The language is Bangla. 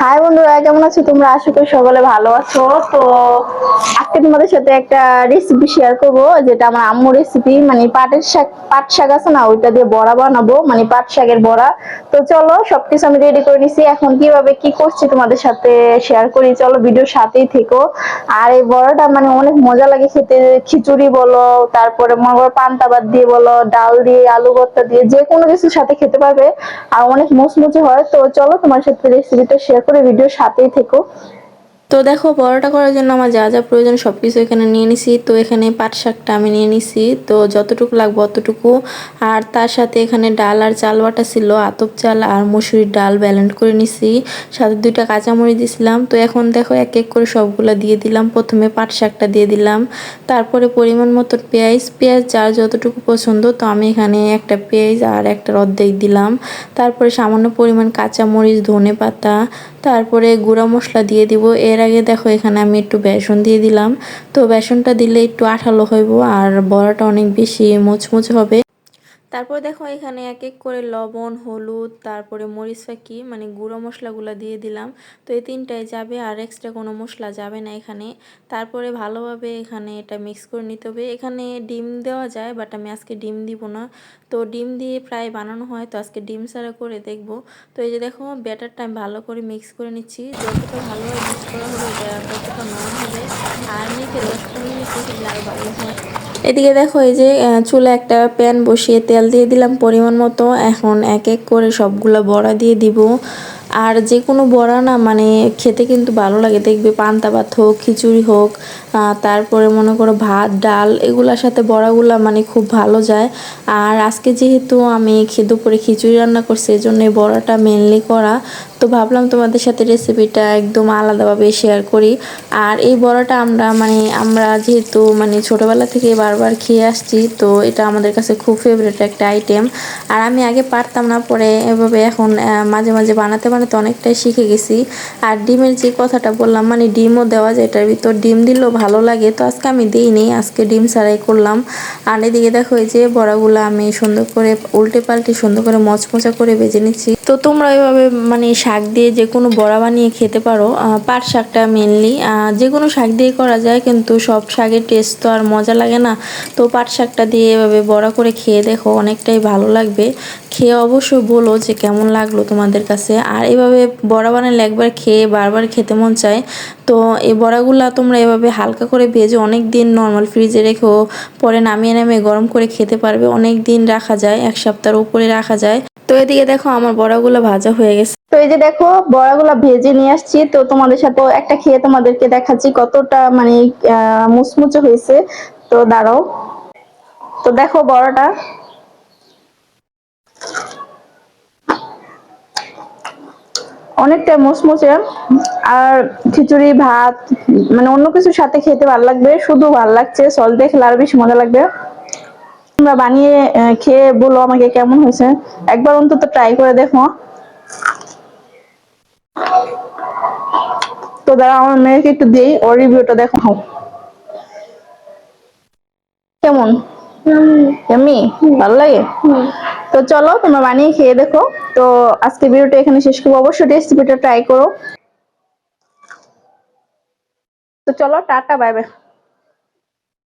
হাই বন্ধুরা কেমন আছো? তোমরা আশা করি সকলে ভালো আছো। তো আজকে তোমাদের সাথে একটা রেসিপি শেয়ার করব, যেটা আমার আম্মু রেসিপি মানে পাটের শাক, পাট শাক আছে না, ওইটা দিয়ে বড়া বানাবো মানে পাট শাকের বড়া। তো চলো, সবকিছু আমি রেডি করে নিছি। এখন কীভাবে কি করছি তোমাদের সাথে শেয়ার করি, চলো ভিডিওর সাথেই থেকো। আর এই বড়াটা মানে অনেক মজা লাগে খেতে। খিচুড়ি বলো, তারপরে মনে করো পান্তা ভাত দিয়ে বলো, ডাল দিয়ে, আলু ভর্তা দিয়ে, যে কোনো কিছুর সাথে খেতে পারবে। আর অনেক মুচমুচে হয়। তো চলো তোমার সাথে রেসিপিটা শেয়ার করে ভিডিওর সাথেই থেকো। তো দেখো, পরোটা করার জন্য আমার যা যা প্রয়োজন সব কিছু এখানে নিয়ে নিছি। তো এখানে পাট শাকটা আমি নিয়ে নিছি। তো যতটুকু লাগবে অতটুকু। আর তার সাথে এখানে ডাল আর চাল বাটা ছিল, আতপ চাল আর মসুরির ডাল ব্যালেন্ড করে নিছি। সাথে দুইটা কাঁচামরিচ দিছিলাম। তো এখন দেখো, এক এক করে সবগুলো দিয়ে দিলাম। প্রথমে পাট শাকটা দিয়ে দিলাম। তারপরে পরিমাণ মতো পেঁয়াজ। পেঁয়াজ যার যতটুকু পছন্দ, তো আমি এখানে একটা পেঁয়াজ আর একটা অর্ধেক দিলাম। তারপরে সামান্য পরিমাণ কাঁচামরিচ ধনে পাতা তারপরে গুঁড়া মশলা দিয়ে দিব। এর আগে দেখো এখানে আমি একটু বেসন দিয়ে দিলাম। তো বেসনটা দিলে একটু আঠালো হইব আর বড়াটা অনেক বেশি মুচমুচে হবে। তারপর দেখো এখানে এক এক করে লবণ, হলুদ, তারপরে মরিচ ফাঁকি মানে গুঁড়ো মশলাগুলো দিয়ে দিলাম। তো এই তিনটাই যাবে আর এক্সট্রা কোনো মশলা যাবে না এখানে। তারপরে ভালোভাবে এখানে এটা মিক্স করে নিতে হবে। এখানে ডিম দেওয়া যায় বাট আমি আজকে ডিম দিব না। তো ডিম দিয়ে প্রায় বানানো হয়, তো আজকে ডিম সারা করে দেখব। তো এই যে দেখো, ব্যাটারটা আমি ভালো করে মিক্স করে নিচ্ছি। যতটা ভালোভাবে মিক্স করা এটা ততটা নরম হবে। আর নিতে দশ পনেরো মিনিট আরও ভালো হয়। এদিকে দেখো এই যে চুলে একটা প্যান বসিয়ে তেল দিয়ে দিলাম পরিমাণ মতো। এখন এক এক করে সবগুলো বড়া দিয়ে দিব। আর যে কোনো বড়া না মানে খেতে কিন্তু ভালো লাগে। দেখবে পান্তা ভাত হোক, খিচুড়ি হোক তারপরে মনে করো ভাত, ডাল, এগুলোর সাথে বড়াগুলো মানে খুব ভালো যায়। আর আজকে যেহেতু আমি দুপুরে খিচুড়ি রান্না করছি এই জন্য বড়াটা মেনলি করা। তো ভাবলাম তোমাদের সাথে রেসিপিটা একদম আলাদাভাবে শেয়ার করি। আর এই বড়াটা আমরা মানে আমরা যেহেতু মানে ছোটোবেলা থেকে বারবার খেয়ে আসছি, তো এটা আমাদের কাছে খুব ফেভারিট একটা আইটেম আর আমি আগে পারতাম না, পরে এভাবে এখন মাঝে মাঝে বানাতে বানাতে অনেকটাই শিখে গেছি। আর ডিমের যে কথাটা বললাম মানে ডিমও দেওয়া যায়, এটার ভিতর ডিম দিলেও ভালো লাগে। তো আজকে আমি দিইনি, আজকে ডিম সারাই করলাম। আর এদিকে দেখো, এই যে বড়াগুলো আমি সুন্দর করে উল্টে পাল্টে সুন্দর করে মচমচা করে বেজে নিচ্ছি। তো তোমরা এভাবে মানে শাক দিয়ে যে কোনো বড়া বানিয়ে খেতে পারো। পাট শাকটা মেনলি যে কোনো শাক দিয়ে করা যায়, কিন্তু সব শাকের টেস্ট তো আর মজা লাগে না। তো পাট শাকটা দিয়ে এভাবে বড়া করে খেয়ে দেখো, অনেকটাই ভালো লাগবে। খেয়ে অবশ্যই বলো যে কেমন লাগল তোমাদের কাছে। আর এভাবে বড়া বানালে একবার খেয়ে বারবার খেতে মন চায়। তো এই বড়াগুলো তোমরা এভাবে হালকা করে ভেজে অনেক দিন নর্মাল ফ্রিজে রেখেও পরে নামিয়ে নামিয়ে গরম করে খেতে পারবে। অনেক দিন রাখা যায়, এক সপ্তাহের উপরে রাখা যায়। তো এদিকে দেখো আমার বড়াগুলো ভাজা হয়ে গেছে। তো এই যে দেখো, বড়াগুলা ভেজে নিয়ে আসছি। তো তোমাদের সাথে একটা খেয়ে তোমাদেরকে দেখাচ্ছি কতটা মানে মুচমুচে হয়েছে। তো দাঁড়াও। তো দেখো বড়াটা। অনেকটা মুচমুচে। আর খিচুড়ি, ভাত মানে অন্য কিছুর সাথে খেতে ভালো লাগবে। শুধু ভালো লাগছে। সল দিয়ে খেলে আরও বেশি মজা লাগবে। তোমরা বানিয়ে খেয়ে বলো আমাকে কেমন হয়েছে। একবার অন্তত ট্রাই করে দেখো। তো দাঁড়া আমার মেয়েকে একটু দিই, ওর রিভিউটা দেখো কেমন? এমনি ভালো লাগে? তো চলো, তোমরা বানিয়ে খেয়ে দেখো। তো আজকে ভিডিওটা এখানে শেষ করব। অবশ্যই রেসিপিটা ট্রাই করো। তো চলো, টাটা বাই বাই